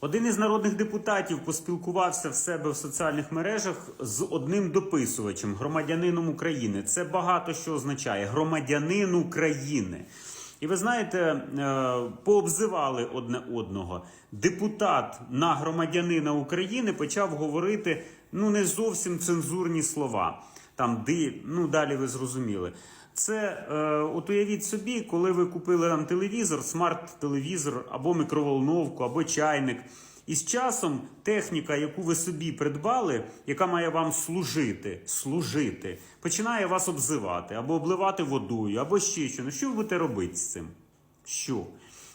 Один із народних депутатів поспілкувався в себе в соціальних мережах з одним дописувачем, громадянином України. Це багато що означає громадянин України. І ви знаєте, е, пообзивали одне одного. Депутат на громадянина України почав говорити ну не зовсім цензурні слова. Там ди, ну далі ви зрозуміли. Це е, от уявіть собі, коли ви купили там телевізор, смарт-телевізор або мікроволновку, або чайник. І з часом техніка, яку ви собі придбали, яка має вам служити, служити, починає вас обзивати або обливати водою, або ще що. Ну що ви будете робити з цим? Що?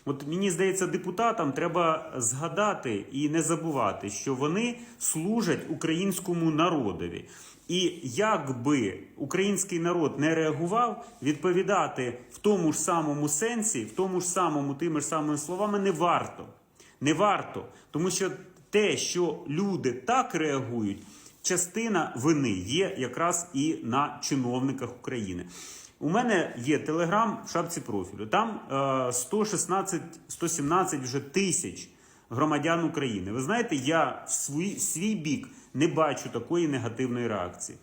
От мені здається, депутатам треба згадати і не забувати, що вони служать українському народові. І як би український народ не реагував, відповідати в тому ж самому сенсі, в тому ж самому тими ж самими словами не варто. Не варто, тому що те, що люди так реагують, частина вини є якраз і на чиновниках України. У мене є телеграм в шапці профілю. Там е, 116, 117 вже тисяч громадян України. Ви знаєте, я в свій, свій бік не бачу такої негативної реакції.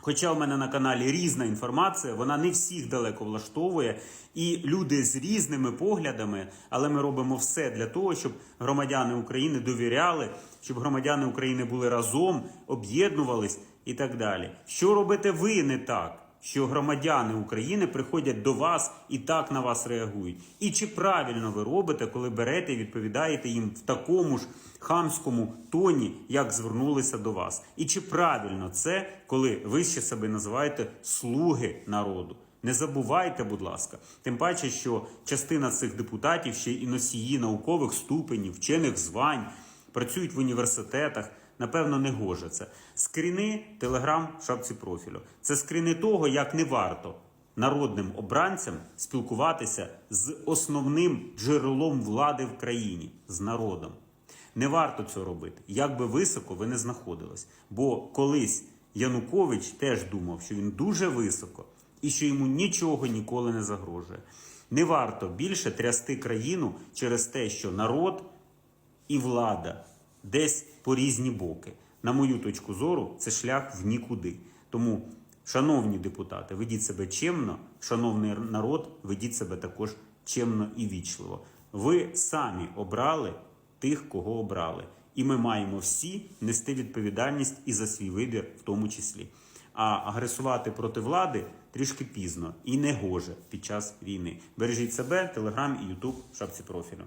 Хоча в мене на каналі різна інформація, вона не всіх далеко влаштовує, і люди з різними поглядами, але ми робимо все для того, щоб громадяни України довіряли, щоб громадяни України були разом, об'єднувались і так далі. Що робите ви не так? Що громадяни України приходять до вас і так на вас реагують. І чи правильно ви робите, коли берете і відповідаєте їм в такому ж хамському тоні, як звернулися до вас? І чи правильно це, коли ви ще себе називаєте слуги народу? Не забувайте, будь ласка, тим паче, що частина цих депутатів ще і носії наукових ступенів, вчених звань, працюють в університетах. Напевно, не гоже це. Скріни телеграм в шапці профілю. Це скріни того, як не варто народним обранцям спілкуватися з основним джерелом влади в країні, з народом. Не варто цього робити, як би високо ви не знаходились. Бо колись Янукович теж думав, що він дуже високо і що йому нічого ніколи не загрожує. Не варто більше трясти країну через те, що народ і влада десь по різні боки. На мою точку зору, це шлях в нікуди. Тому, шановні депутати, ведіть себе чемно, шановний народ, ведіть себе також чемно і вічливо. Ви самі обрали тих, кого обрали. І ми маємо всі нести відповідальність і за свій вибір, в тому числі. А агресувати проти влади трішки пізно і не гоже під час війни. Бережіть себе, телеграм і ютуб в шапці профілю.